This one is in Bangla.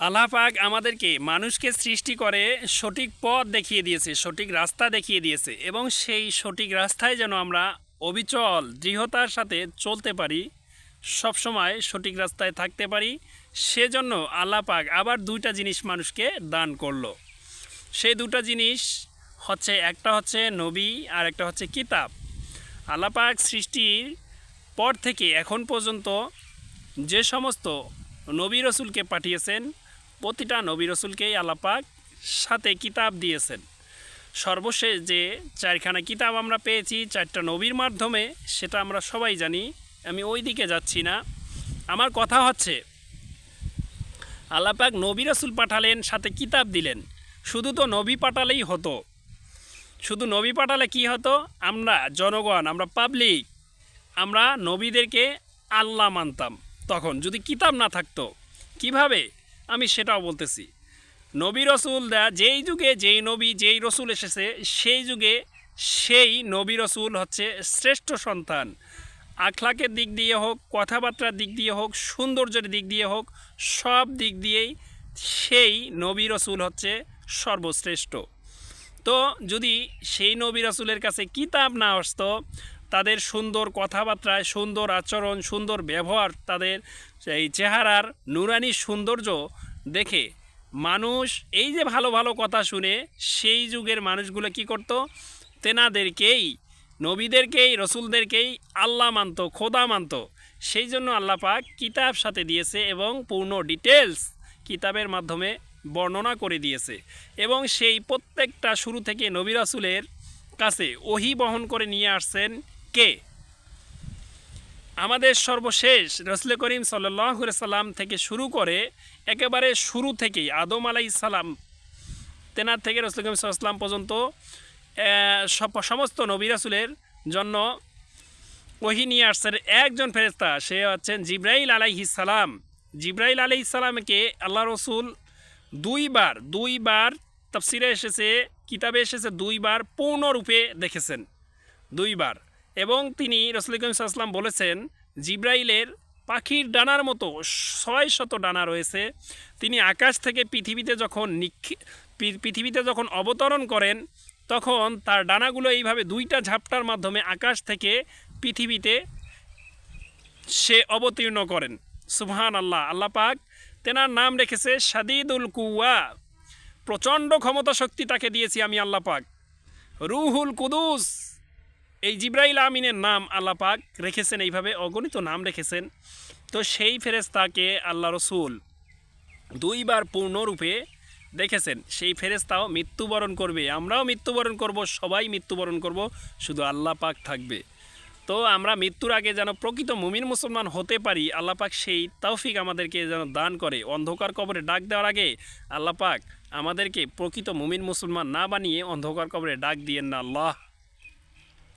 আল্লাহ পাক আমাদেরকে মানুষকে সৃষ্টি করে সঠিক পথ দেখিয়ে দিয়েছে, সঠিক রাস্তা দেখিয়ে দিয়েছে এবং সেই সঠিক রাস্তায় যেন আমরা অবিচল দৃঢ়তার সাথে চলতে পারি, সবসময় সঠিক রাস্তায় থাকতে পারি, সেজন্য আল্লাহ পাক আবার দুইটা জিনিস মানুষকে দান করল। সেই দুটো জিনিস হচ্ছে, একটা হচ্ছে নবী আর একটা হচ্ছে কিতাব। আল্লাহ পাক সৃষ্টির পর থেকে এখন পর্যন্ত যে সমস্ত নবী রসুলকে পাঠিয়েছেন প্রতিটা নবী রসুলকেই আল্লাপাক সাথে কিতাব দিয়েছেন। সর্বশেষ যে চারখানা কিতাব আমরা পেয়েছি, চারটা নবীর মাধ্যমে, সেটা আমরা সবাই জানি, আমি ওই দিকে যাচ্ছি না। আমার কথা হচ্ছে, আল্লাপাক নবী রসুল পাঠালেন, সাথে কিতাব দিলেন। শুধু তো নবী পাঠালেই হতো। শুধু নবী পাঠালে কি হতো? আমরা জনগণ, আমরা পাবলিক আমরা নবীদেরকে আল্লাহ মানতাম। তখন যদি কিতাব না থাকতো, কীভাবে? আমি সেটাও বলতেছি। নবী রসুল দা, যেই যুগে যেই নবী যেই রসুল এসেছে, সেই যুগে সেই নবী রসুল হচ্ছে শ্রেষ্ঠ সন্তান। আখলাকের দিক দিয়ে হোক, কথাবার্তার দিক দিয়ে হোক, সৌন্দর্যের দিক দিয়ে হোক, সব দিক দিয়েই সেই নবী রসুল হচ্ছে সর্বশ্রেষ্ঠ। তো যদি সেই নবী রসুলের কাছে কিতাব না আসতো তাদের সুন্দর কথাবার্তায়, সুন্দর আচরণ, সুন্দর ব্যবহার, তাদের এই চেহারার নুরানি সৌন্দর্য দেখে মানুষ এই যে ভালো ভালো কথা শুনে সেই যুগের মানুষগুলো কি করত? তেনাদেরকেই, নবীদেরকেই, রসুলদেরকেই আল্লাহ মানত, খোদা মানত। সেই জন্য আল্লাহ পাক কিতাব সাথে দিয়েছে এবং পূর্ণ ডিটেলস কিতাবের মাধ্যমে বর্ণনা করে দিয়েছে। এবং সেই প্রত্যেকটা শুরু থেকে নবী রাসুলের কাছে ওহি বহন করে নিয়ে আসছেন কে? আমাদের সর্বশেষ রসুল করিম সাল্লাহ সাল্লাম থেকে শুরু করে একেবারে শুরু থেকেই আদম আলাই সালাম, তেনার থেকে রসুল করিম সাল্লাম পর্যন্ত সমস্ত নবী রাসুলের জন্য ওহি নিয়ে একজন ফেরেস্তা সে হচ্ছেন জিব্রাইল আলাইহিস সালাম। জিব্রাইল সালামকে আল্লাহ রসুল দুইবার দুইবার তফসিরে এসেছে, কিতাবে এসেছে, দুইবার পূর্ণরূপে দেখেছেন। দুইবার। এবং তিনি রসুল করিম সাল্লাম বলেছেন, জিব্রাইলের পাখির ডানার মতো ছয় শত ডানা রয়েছে। তিনি আকাশ থেকে পৃথিবীতে যখন পৃথিবীতে যখন অবতরণ করেন, তখন তার ডানাগুলো এইভাবে দুইটা ঝাপটার মাধ্যমে আকাশ থেকে পৃথিবীতে সে অবতীর্ণ করেন। সুবহান আল্লাহ আল্লাহ পাক তেনার নাম রেখেছে সাদিদুল কুয়া প্রচণ্ড ক্ষমতা শক্তি তাকে দিয়েছি আমি, আল্লাহ পাক। রুহুল কুদুস। এই জিব্রাইল আমিনের নাম আল্লাহ পাক রেখেছেন এইভাবে, অগণিত নাম রেখেছেন। তো সেই ফেরেস্তাকে আল্লাহ রসুল দুইবার পূর্ণরূপে দেখেছেন। সেই ফেরেস্তাও মৃত্যুবরণ করবে। আমরাও মৃত্যুবরণ করব, সবাই মৃত্যুবরণ করব, শুধু আল্লাহ পাক থাকবে। তো আমরা মৃত্যুর আগে যেন প্রকৃত মুমিন মুসলমান হতে পারি, আল্লাহ পাক সেই তৌফিক আমাদেরকে যেন দান করে। অন্ধকার কবরে ডাক দেওয়ার আগে আল্লাহ পাক আমাদেরকে প্রকৃত মুমিন মুসলমান না বানিয়ে অন্ধকার কবরে ডাক দিয়েন না আল্লাহ।